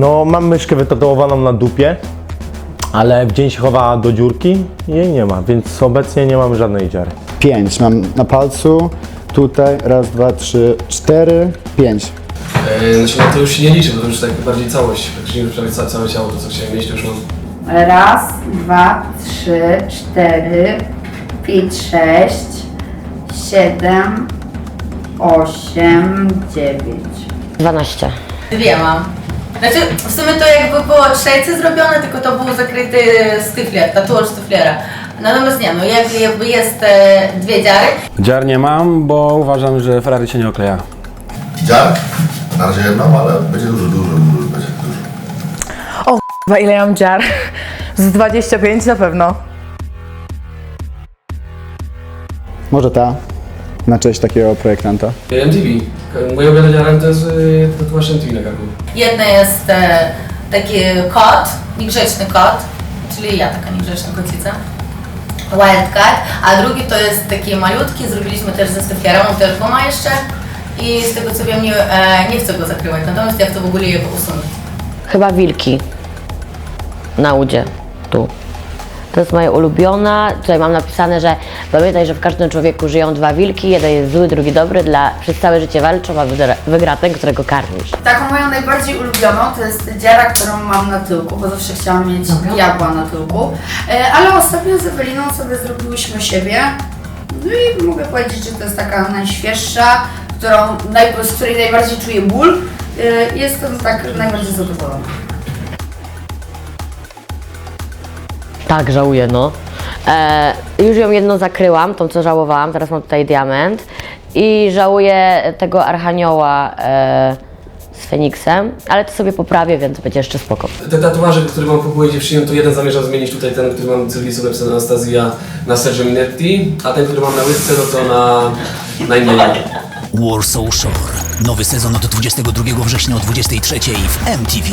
No, mam myszkę wytatuowaną na dupie, ale w dzień się chowała do dziurki i jej nie ma, więc obecnie nie mamy żadnej dziary. Pięć mam na palcu, tutaj, raz, dwa, trzy, cztery, pięć. Yy, znaczy no to już się nie liczy, bo to już tak bardziej całość. Jak już prawie całe, całe ciało, to co chciałem mieć, to już mam. Raz, dwa, trzy, cztery, pięć, sześć, siedem, osiem, dziewięć. 12. Dwie mam. Znaczy, w sumie to jakby było trzejce zrobione, tylko to był zakryty styfler, tatuaż styflera. Natomiast nie, no jak, jakby jest e, dwie dziary, Dziar nie mam, bo uważam, że Ferrari się nie okleja. Dziar? Na razie jedną, ale będzie dużo, dużo, dużo, będzie dużo. Chyba ile ja mam dziar? Z 25 na pewno. Może ta, na cześć takiego projektanta. MTV. Moją wiadomiarem to jest yy, tatuaż MTV na karku. jedna jest e, taki kot, niegrzeczny kot, czyli ja taka niegrzeczna kocica. Wildcat, a drugi to jest taki malutki, zrobiliśmy też ze styflerem, on też go ma jeszcze i z tego co wiem nie, e, nie chcę go zakrywać, natomiast ja chcę w ogóle jego usunąć. Chyba wilki. Na udzie. Tu. To jest moja ulubiona. Tutaj mam napisane, że pamiętaj, że w każdym człowieku żyją dwa wilki. Jeden jest zły, drugi dobry. Dla, przez całe życie walczą, a wygra, wygra ten, którego karmisz. Taką moją najbardziej ulubioną to jest dziara, którą mam na tyłku, bo zawsze chciałam mieć diabła na tyłku. E, Ale ostatnio z Eweliną sobie zrobiłyśmy siebie. No i mogę powiedzieć, że to jest taka najświeższa, którą, naj, z której najbardziej czuję ból. E, Jestem tak najbardziej zadowolona. Tak, żałuję, no. E, już ją jedną zakryłam, tą co żałowałam, teraz mam tutaj diament. I żałuję tego archanioła e, z Feniksem, ale to sobie poprawię, więc będzie jeszcze spoko. Te tatuaże, które mam po głowie dziewczynie, to jeden zamierzam zmienić tutaj ten, który mam cywilizację napisany Anastazja na Sergio Minetti, a ten, który mam na łydce, no to na, na imieniu. Warsaw Shore. Nowy sezon od 22 września o 23 w MTV.